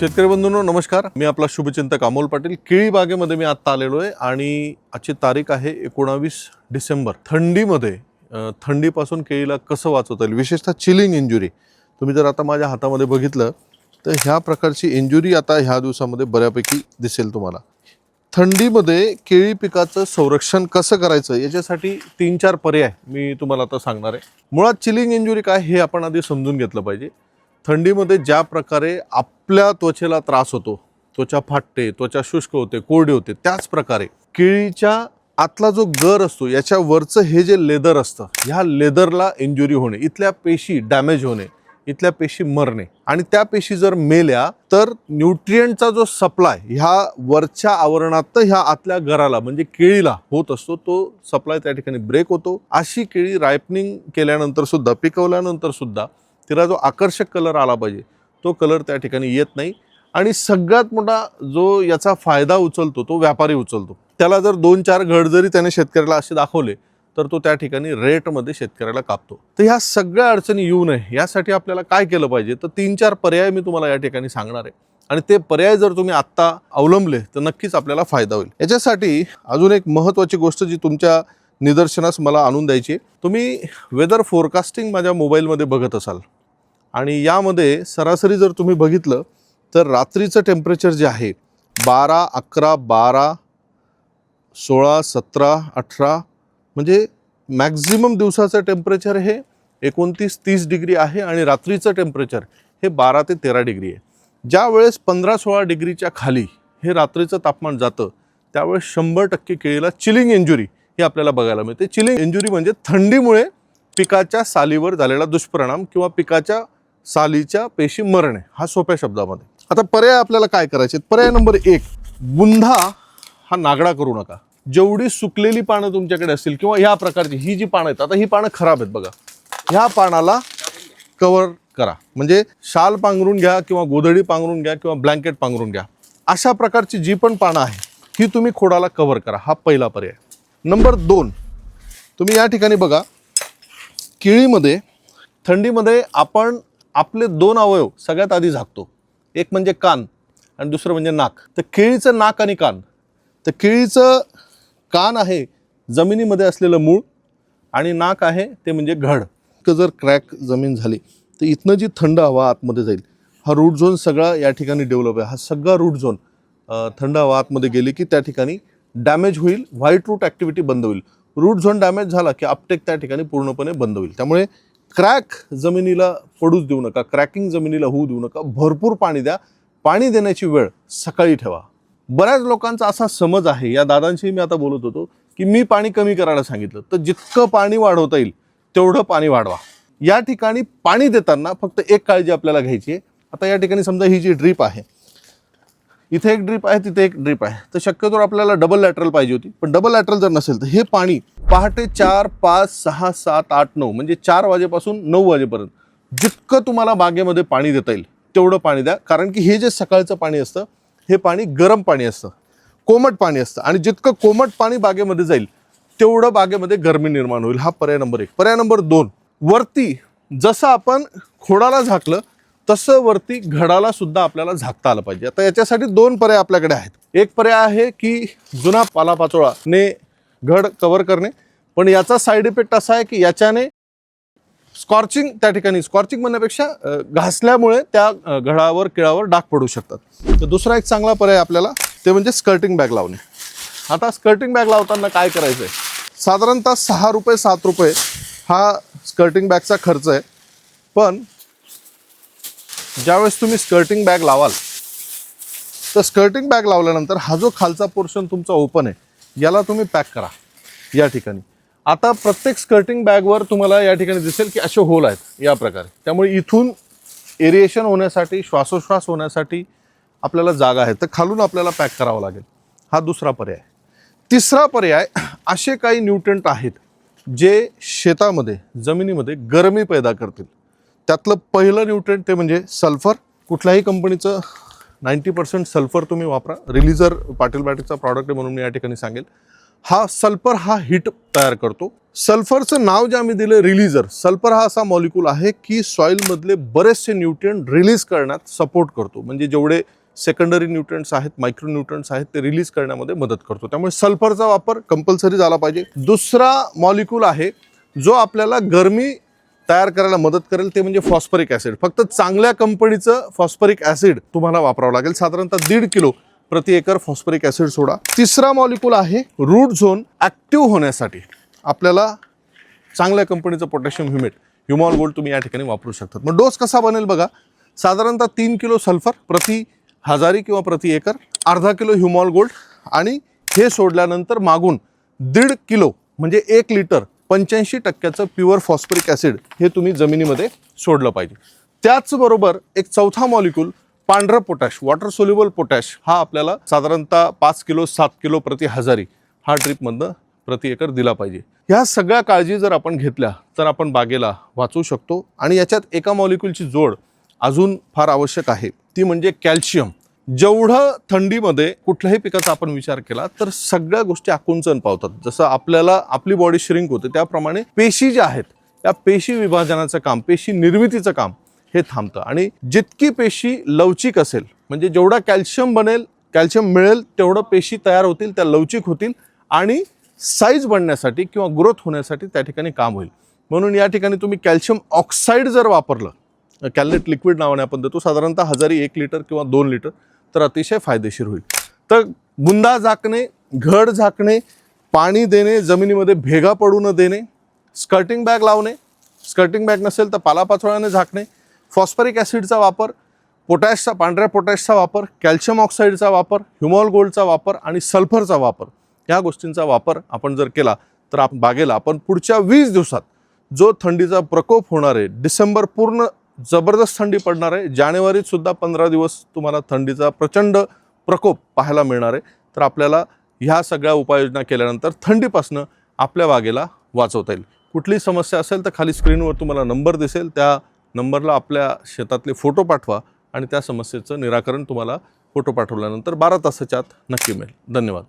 शेतकरी बंधूंनो नमस्कार. मी आपला शुभचिंतक अमोल पाटील. केळी बागेमध्ये मी आत्ता आलेलो आहे आणि आजची तारीख आहे एकोणावीस डिसेंबर. थंडीमध्ये थंडीपासून केळीला कसं वाचवता येईल? विशेषतः चिलिंग इंजुरी. तुम्ही जर आता माझ्या हातामध्ये बघितलं तर ह्या प्रकारची इंजुरी आता ह्या दिवसामध्ये बऱ्यापैकी दिसेल तुम्हाला. थंडीमध्ये केळी पिकाचं संरक्षण कसं करायचं? याच्यासाठी तीन चार पर्याय मी तुम्हाला आता सांगणार आहे. मुळात चिलिंग इंजुरी काय हे आपण आधी समजून घेतलं पाहिजे. थंडीमध्ये ज्या प्रकारे आपल्या त्वचेला त्रास होतो त्वचा फाटते त्वचा शुष्क होते कोरडी होते त्याच प्रकारे केळीच्या आतला जो गर असतो याच्या वरचं हे जे लेदर असतं ह्या लेदरला इंजुरी होणे इथल्या पेशी डॅमेज होणे इथल्या पेशी मरणे आणि त्या पेशी जर मेल्या तर न्यूट्रियंटचा जो सप्लाय ह्या वरच्या आवरणात ह्या आतल्या घराला म्हणजे केळीला होत असतो तो सप्लाय त्या ठिकाणी ब्रेक होतो. अशी केळी रायपनिंग केल्यानंतर सुद्धा पिकवल्यानंतर सुद्धा तिला जो आकर्षक कलर आला पाहिजे तो कलर त्या ठिकाणी येत नाही. आणि सगळ्यात मोठा जो याचा फायदा उचलतो तो व्यापारी उचलतो. त्याला जर दोन चार घड जरी त्याने शेतकऱ्याला असे दाखवले तर तो त्या ठिकाणी रेटमध्ये शेतकऱ्याला कापतो. तर ह्या सगळ्या अडचणी येऊ नये यासाठी आपल्याला काय केलं पाहिजे? तर तीन चार पर्याय मी तुम्हाला या ठिकाणी सांगणार आहे. आणि ते पर्याय जर तुम्ही आत्ता अवलंबले तर नक्कीच आपल्याला फायदा होईल. याच्यासाठी अजून एक महत्त्वाची गोष्ट जी तुमच्या निदर्शनास मला आणून द्यायची तुम्ही वेदर फोरकास्टिंग माझ्या मोबाईलमध्ये बघत असाल. आणि यामध्ये सरासरी जर तुम्ही बघितलं तर रात्रीचं टेम्परेचर जे आहे बारा अकरा बारा सोळा सतरा अठरा म्हणजे मॅक्झिमम दिवसाचं टेम्परेचर हे एकोणतीस तीस डिग्री आहे आणि रात्रीचं टेम्परेचर हे बारा ते तेरा डिग्री आहे. ज्या वेळेस पंधरा सोळा डिग्रीच्या खाली हे रात्रीचं तापमान जातं त्यावेळेस शंभर टक्के केळीला चिलिंग इंजुरी हे आपल्याला बघायला मिळते. चिलिंग इंजुरी म्हणजे थंडीमुळे पिकाच्या सालीवर झालेला दुष्परिणाम किंवा पिकाच्या सालीच्या पेशी मरणे हा सोप्या शब्दामध्ये. आता पर्याय आपल्याला काय करायचे? पर्याय नंबर एक बुंधा हा नागडा करू नका. जेवढी सुकलेली पानं तुमच्याकडे असतील किंवा ह्या प्रकारची ही जी पानं आहेत आता ही पानं खराब आहेत बघा. ह्या पानाला कवर करा. म्हणजे शाल पांघरून घ्या किंवा गोधडी पांघरून घ्या किंवा ब्लँकेट पांघरून घ्या. अशा प्रकारची जी पण पानं आहे ही तुम्ही खोडाला कवर करा. हा पहिला पर्याय. नंबर दोन तुम्ही या ठिकाणी बघा केळीमध्ये थंडीमध्ये आपण आपले दोन अवयव सगळ्यात आधी झाकतो. एक म्हणजे कान आणि दुसरं म्हणजे नाक. तर केळीचं नाक आणि कान. तर केळीचं कान आहे जमिनीमध्ये असलेलं मूळ आणि नाक आहे ते म्हणजे घड. तर जर क्रॅक जमीन झाली तर इथनं जी थंड हवा आतमध्ये जाईल हा रूट झोन सगळा या ठिकाणी डेव्हलप आहे. हा सगळा रूट झोन थंड हवा आतमध्ये गेली की त्या ठिकाणी डॅमेज होईल व्हाईट रूट ॲक्टिव्हिटी बंद होईल. रूट झोन डॅमेज झाला की अपटेक त्या ठिकाणी पूर्णपणे बंद होईल. त्यामुळे क्रॅक जमिनीला पडूच देऊ नका क्रॅकिंग जमिनीला होऊ देऊ नका भरपूर पाणी द्या. पाणी देण्याची वेळ सकाळी ठेवा. बऱ्याच लोकांचा असा समज आहे या दादांशी मी आता बोलत होतो की मी पाणी कमी करायला सांगितलं तर जितकं पाणी वाढवता येईल तेवढं पाणी वाढवा. या ठिकाणी पाणी देताना फक्त एक काळजी आपल्याला घ्यायची आहे. आता या ठिकाणी समजा ही जी ड्रीप आहे इथे एक ड्रीप आहे तिथे एक ड्रीप आहे. तर शक्यतो आपल्याला डबल लॅटरल पाहिजे होती. पण डबल लॅटरल जर नसेल तर हे पाणी पहाटे चार पाच सहा सात आठ नऊ म्हणजे चार वाजेपासून नऊ वाजेपर्यंत जितकं तुम्हाला बागेमध्ये पाणी देता येईल तेवढं पाणी द्या. कारण की हे जे सकाळचं पाणी असतं हे पाणी गरम पाणी असतं कोमट पाणी असतं. आणि जितकं कोमट पाणी बागेमध्ये जाईल तेवढं बागेमध्ये गरमी निर्माण होईल. हा पर्याय नंबर एक. पर्याय नंबर दोन वरती जसं आपण खोडाला झाकलं तसं वरती घडाला सुद्धा आपल्याला झाकता आलं पाहिजे. आता याच्यासाठी दोन पर्याय आपल्याकडे आहेत. एक पर्याय आहे की जुना पालापाचोळाने घड कवर करणे. पण याचा साईड इफेक्ट असा आहे की याच्याने स्कॉर्चिंग त्या ठिकाणी स्कॉर्चिंग म्हणण्यापेक्षा घासल्यामुळे त्या घडावर किळावर डाग पडू शकतात. तर दुसरा एक चांगला पर्याय आपल्याला ते म्हणजे स्कर्टिंग बॅग लावणे. आता स्कर्टिंग बॅग लावताना काय करायचं आहे साधारणतः सहा रुपये सात रुपये हा स्कर्टिंग बॅगचा खर्च आहे. पण ज्यावेळेस तुम्ही स्कर्टिंग बॅग लावाल तर स्कर्टिंग बॅग लावल्यानंतर हा जो खालचा पोर्शन तुमचा ओपन आहे याला तुम्ही पॅक करा या ठिकाणी. आता प्रत्येक स्कर्टिंग बॅगवर तुम्हाला या ठिकाणी दिसेल की असे होल आहेत या प्रकारे. त्यामुळे इथून एरिएशन होण्यासाठी श्वासोश्वास होण्यासाठी आपल्याला जागा आहे. तर खालून आपल्याला पॅक करावं लागेल. हा दुसरा पर्याय. तिसरा पर्याय असे काही न्यूट्रंट आहेत जे शेतामध्ये जमिनीमध्ये गरमी पैदा करतील. त्यातलं पहिलं न्यूट्रेंट ते म्हणजे सल्फर कुठल्याही कंपनीचं नाईंटी पर्सेंट सल्फर तुम्ही वापरा. रिलीजर पाटील बॅटिकचा प्रॉडक्ट आहे म्हणून मी या ठिकाणी सांगेल. हा सल्फर हा हिट तयार करतो. सल्फरचं नाव जे आम्ही दिलं रिलीजर सल्फर हा असा मॉलिक्यूल आहे की सॉईलमधले बरेचसे न्यूट्रियंट रिलीज करण्यात सपोर्ट करतो. म्हणजे जेवढे सेकंडरी न्यूट्रिएंट्स आहेत मायक्रो न्यूट्रिएंट्स आहेत ते रिलीज करण्यामध्ये मदत करतो. त्यामुळे सल्फरचा वापर कंपल्सरी झाला पाहिजे. दुसरा मॉलिक्यूल आहे जो आपल्याला गरमी तयार करायला मदत करेल ते म्हणजे फॉस्फरिक ॲसिड. फक्त चांगल्या कंपनीचं फॉस्फरिक ॲसिड तुम्हाला वापरावं लागेल. साधारणतः दीड किलो प्रति एकर फॉस्फरिक ॲसिड सोडा. तिसरा मॉलिक्यूल आहे रूट झोन ॲक्टिव्ह होण्यासाठी. आपल्याला चांगल्या कंपनीचं पोटॅशियम ह्युमेट ह्युमॉल गोल्ड तुम्ही या ठिकाणी वापरू शकतात. मग डोस कसा बनेल बघा. साधारणतः तीन किलो सल्फर प्रति हजारी किंवा प्रति एकर अर्धा किलो ह्युमॉल गोल्ड आणि हे सोडल्यानंतर मागून दीड किलो म्हणजे एक लिटर पंच्याऐंशी टक्क्याचं प्युअर फॉस्फरिक ॲसिड हे तुम्ही जमिनीमध्ये सोडलं पाहिजे. त्याचबरोबर एक चौथा मॉलिक्यूल पांढरं पोटॅश वॉटर सोल्युबल पोटॅश हा आपल्याला साधारणतः पाच किलो सात किलो प्रति हजारी हा ड्रीपमधनं प्रति एकर दिला पाहिजे. ह्या सगळ्या काळजी जर आपण घेतल्या तर आपण बागेला वाचवू शकतो. आणि याच्यात एका मॉलिक्यूलची जोड अजून फार आवश्यक आहे. ती म्हणजे कॅल्शियम. जेवढं थंडीमध्ये कुठल्याही पिकाचा आपण विचार केला तर सगळ्या गोष्टी आकुंचन पावतात. जसं आपल्याला आपली बॉडी श्रिंक होते त्याप्रमाणे पेशी ज्या आहेत त्या पेशी विभाजनाचं काम पेशी निर्मितीचं काम हे थांबतं. आणि जितकी पेशी लवचिक असेल म्हणजे जेवढा कॅल्शियम बनेल कॅल्शियम मिळेल तेवढं पेशी तयार होतील त्या लवचिक होतील आणि साईज बनण्यासाठी किंवा ग्रोथ होण्यासाठी त्या ठिकाणी काम होईल. म्हणून या ठिकाणी तुम्ही कॅल्शियम ऑक्साईड जर वापरलं कॅल्नेट लिक्विड नावाने आपण देतो साधारणतः हजारी एक लिटर किंवा दोन लिटर तर अतिशय फायदेशीर होईल. तर बुंदा झाकणे घड झाकणे पाणी देणे जमिनीमध्ये भेगा पडू न देणे स्कर्टिंग बॅग लावणे स्कर्टिंग बॅग नसेल तर पालापाचोळ्याने झाकणे फॉस्फरिक ॲसिडचा वापर पोटॅशचा पांढऱ्या पोटॅशचा वापर कॅल्शियम ऑक्साईडचा वापर ह्युमॉल गोल्डचा वापर आणि सल्फरचा वापर ह्या गोष्टींचा वापर आपण जर केला तर आप बागेला आपण पुढच्या वीस दिवसात जो थंडीचा प्रकोप होणार आहे डिसेंबर पूर्ण जबरदस्त थंडी पडणार आहे. जानेवारीत सुद्धा पंधरा दिवस तुम्हाला थंडीचा प्रचंड प्रकोप पाहायला मिळणार आहे. तर आपल्याला ह्या सगळ्या उपाययोजना केल्यानंतर थंडीपासनं आपल्या बागेला वाचवता येईल. कुठली समस्या असेल तर खाली स्क्रीनवर तुम्हाला नंबर दिसेल. त्या नंबरला आपल्या शेतातले फोटो पाठवा आणि त्या समस्येचं निराकरण तुम्हाला फोटो पाठवल्यानंतर बारा तासाच्या आत नक्की मिळेल. धन्यवाद.